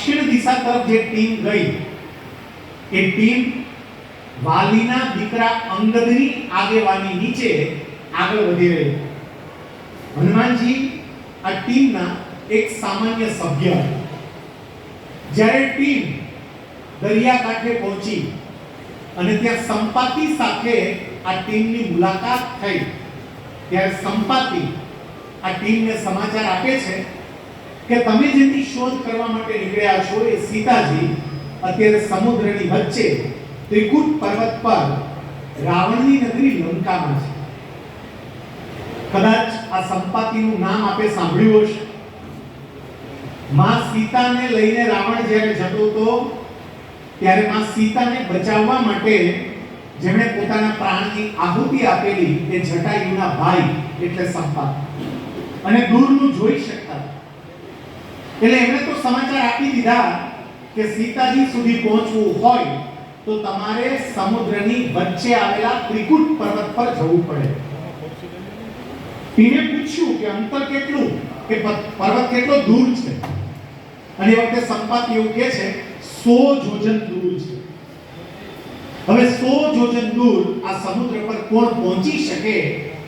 દક્ષિણ દિશા તરફ જે ટીમ ગઈ, એ ટીમ વાલીના દીકરા અંગદની આગેવાની નીચે આગળ વધી રહી હનુમાનજી આ ટીમના એક સામાન્ય સભ્ય જ્યારે ટીમ દરિયાકાંઠે પહોંચી અને ત્યાં સંપાતિ સાથે આ ટીમની મુલાકાત થઈ, ત્યારે સંપાતિ આ ટીમને સમાચાર આપે છે કે તમે જેની શોધ કરવા માટે નીકળ્યા છો એ સીતાજી અત્યારે સમુદ્રની વચ્ચે ત્રિકુટ પર્વત પર રાવણની નગરી લંકામાં છે. કદાચ આ સંપાતિનું નામ આપે સાંભળ્યું હશે. માં સીતાને લઈને રાવણ જ્યારે જતો હતો, ત્યારે માં સીતાને બચાવવા માટે જેમણે પોતાના પ્રાણની આહુતિ આપેલી એ જટાયુના ભાઈ એટલે સંપાત. અને દૂરનું જોઈ શકતા. એટલે એમણે તો સમાચાર આપી દીધા કે સીતાજી સુધી પહોંચવું હોય તો તમારે સમુદ્રની વચ્ચે આવેલા ત્રિકૂટ પર્વત પર જવું પડે. ટીમે પૂછ્યું કે અંતર કેટલું? કે પર્વત કેટલો દૂર છે? અને એ વખતે સંપાત એવું કહે છે, સો જોજન દૂર છે. હવે સો જોજન દૂર આ સમુદ્ર પર કોણ પહોંચી શકે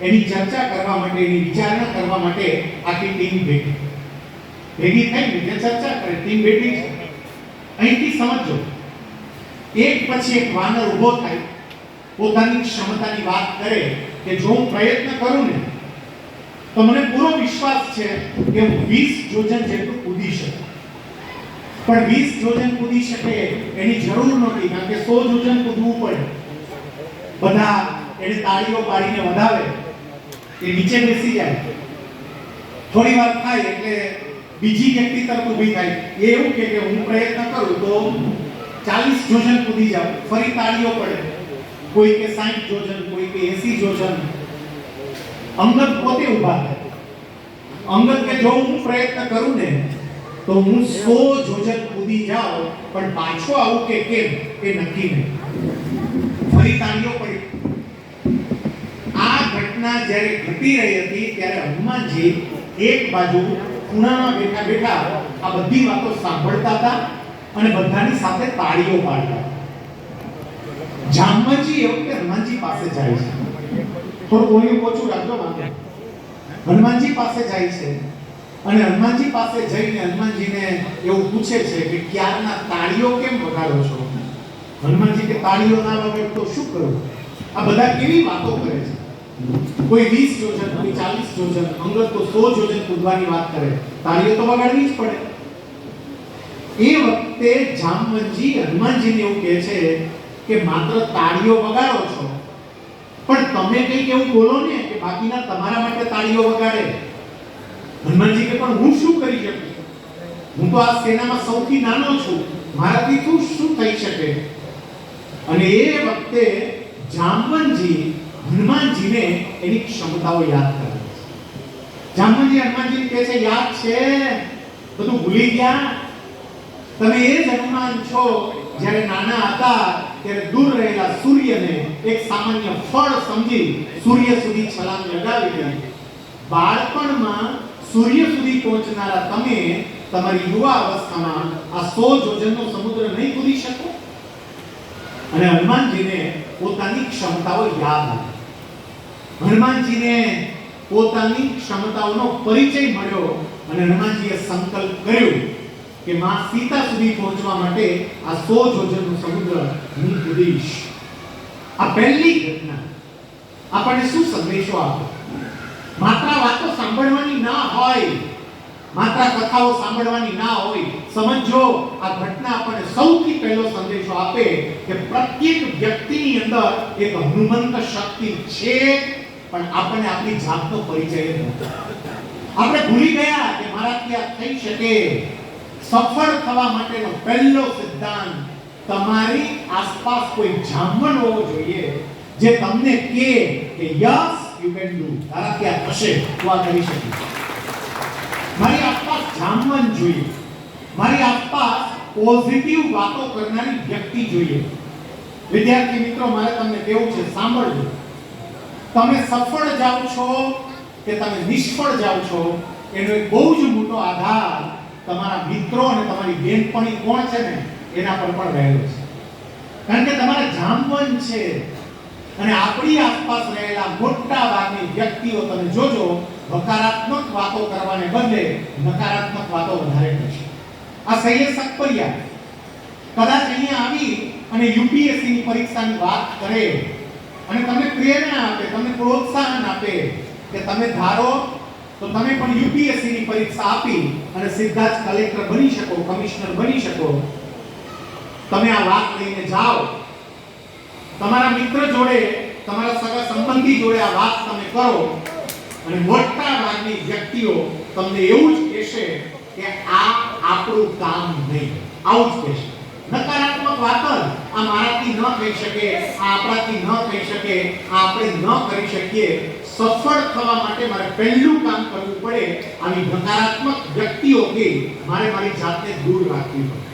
એની ચર્ચા કરવા માટે, એની વિચારણા કરવા માટે આખી ટીમ ભેગી. ભેગી થઈને જે ચર્ચા કરે ટીમ બેઠી છે. અહીંથી સમજો. એક પછી એક વાનર ઊભો થાય, પોતાની ક્ષમતાની વાત કરે કે જો હું પ્રયત્ન કરું ને, તો મને પૂરો વિશ્વાસ છે કે હું વીસ જોજન જેટલું કૂદી શકું. પણ વીસ જોજન કૂદી શકે એની જરૂર નથી કારણ કે સો જોજન કૂદવું પડે. બધા એને તાળીઓ પાડીને વધાવે, એ નીચે બેસી જાય. થોડી વાર થાય એટલે બીજી વ્યક્તિ તરફ ઊભી થાય. એ એવું કહે કે હું પ્રયત્ન કરું તો 40 જોજન કૂદી જાઉં. ફરી તાળીઓ પડે. કોઈ કે 60 જોજન કોઈ કે 80 જોજન અંગત પોતે ઊભા થાય. અંગત કે જો હું પ્રયત્ન કરું ને, તો હું 100 જોજન કૂદી જાઉં, પણ પાછો આવું કે કેમ, એ નક્કી નહીં. ફરી તાળીઓ પડી. આ ઘટના જ્યારે ઘટી રહી હતી, ત્યારે હનુમાનજી એક બાજુ ખૂણામાં બેઠા બેઠા આ બધી વાતો સાંભળતા હતા અને બધાની સાથે તાળીઓ પાડતા જામજી એ એવું હનુમાનજી પાસે જાય છે. થોડું બોલ્યું ઓછું રાખજો હનુમાનજી પાસે જાય છે અને હનુમાનજી પાસે જઈને હનુમાનજીને એવું પૂછે છે કે ક્યારના તાળીઓ કેમ વગાડો છો? હનુમાનજી કે તાળીઓ ના વગાડ તો શું કરવું આ બધા કેવી વાતો કરે છે? કોઈ વીસ યોજન, કોઈ ચાલીસ યોજન અંગત તો સો યોજન કૂદવાની વાત કરે. તારીઓ તો બગાડવી જ પડે. એ વખતે જામવંતજી હનુમાનજીને એવું કહે છે કે માત્ર તાળીઓ વગાડો છો. પણ તમે કંઈક એવું બોલો ને કે બાકીના તમારા માટે તાળીઓ વગાડે. હનુમાનજી કે, પણ હું શું કરી શકું? હું તો આ સેનામાં સૌથી નાનો છું. મારાથી શું શું થઈ શકે? અને એ વખતે જામવંતજી હનુમાનજીને એની ક્ષમતાઓ યાદ કરે છે. જામવંતજી હનુમાનજી કહે છે, યાદ છે? બધું ભૂલી ગયા? તમે એ જ હનુમાન છો. જ્યારે નાના હતા, ત્યારે દૂર રહેલા સૂર્યને એક સામાન્ય ફળ સમજી સૂર્ય સુધી છલાંગ લગાવી બાળપણમાં સૂર્ય સુધી પહોંચનારા તમે તમારી યુવા અવસ્થામાં આ સો જોજનનો સમુદ્ર નહીં કૂદી શકો? અને હનુમાનજીને પોતાની ક્ષમતાઓ યાદ આવી હનુમાનજીને પોતાની ક્ષમતાઓનો પરિચય મળ્યો અને હનુમાનજીએ સંકલ્પ કર્યો કે માં સીતા સુધી પહોંચવા માટે આ સો જોજનનો સમુદ્ર હું કૂદીશ આ પહેલી ઘટના. આપણને શું સંદેશો આપે? માત્ર વાતો સાંભળવાની ના હોય માત્ર કથાઓ સાંભળવાની ના હોય, સમજો, આ ઘટના આપણને સૌથી પહેલો સંદેશો આપે કે પ્રત્યેક વ્યક્તિની અંદર એક હનુમંત શક્તિ છે. પણ આપણને આપણી જાતનો પરિચય જ આપણે ભૂલી ગયા કે મારાથી આ થઈ શકે. સફળ થવા માટેનો પહેલો સિદ્ધાંત, તમારી આસપાસ કોઈ જામણ હોવો જોઈએ જે તમને કહે કે યસ યુ કેન ડુ તારાથી આ થશે. તું આ કરી શકીશ મારી આસપાસ જામવંત જોઈએ. મારી આસપાસ પોઝિટિવ વાતો કરનારી વ્યક્તિ જોઈએ. વિદ્યાર્થી મિત્રો, મારે તમને કેવું છે? સાંભળજો. તમે સફળ જાઓ છો કે તમે નિષ્ફળ જાઓ છો, એનો એક બહુ જ મોટો આધાર તમારા મિત્રો અને તમારી બેનપણી કોણ છે ને, એના પર પણ રહેલો છે. કારણ કે તમારા જામવન છે અને આપણી આસપાસ રહેલા મોટા ભાગની વ્યક્તિઓ તમે જોજો, હકારાત્મક વાતો કરવાને બદલે નકારાત્મક વાતો વધારે કરશે આ સૈયદ સકપરિયા કદાચ અહીંયા આવી અને યુપીએસસી ની પરીક્ષાની વાત કરે અને તમને પ્રેરણા આપે, તમને પ્રોત્સાહન આપે કે તમે ધારો, તો તમે પણ યુપીએસસી ની પરીક્ષા આપી અને સીધા જ કલેક્ટર બની શકો, કમિશનર બની શકો. તમે આ વાત લઈને જાઓ. તમારા મિત્ર જોડે, તમારા સગા સંબંધી જોડે આ વાત તમે કરો. અને મોટા ભાગની વ્યક્તિઓ તમને એવું જ કહેશે કે આ આપણું કામ નહીં. આવું જ કહેશે. નકારાત્મક વાત જ. આ મારાથી ન થઈ શકે આ આપણાથી ન થઈ શકે આ આપણે ન કરી શકીએ. સફળ થવા માટે મારે પહેલું કામ કરવું પડે, આવી નકારાત્મક વ્યક્તિઓથી મારે મારી જાતને દૂર રાખવી પડે.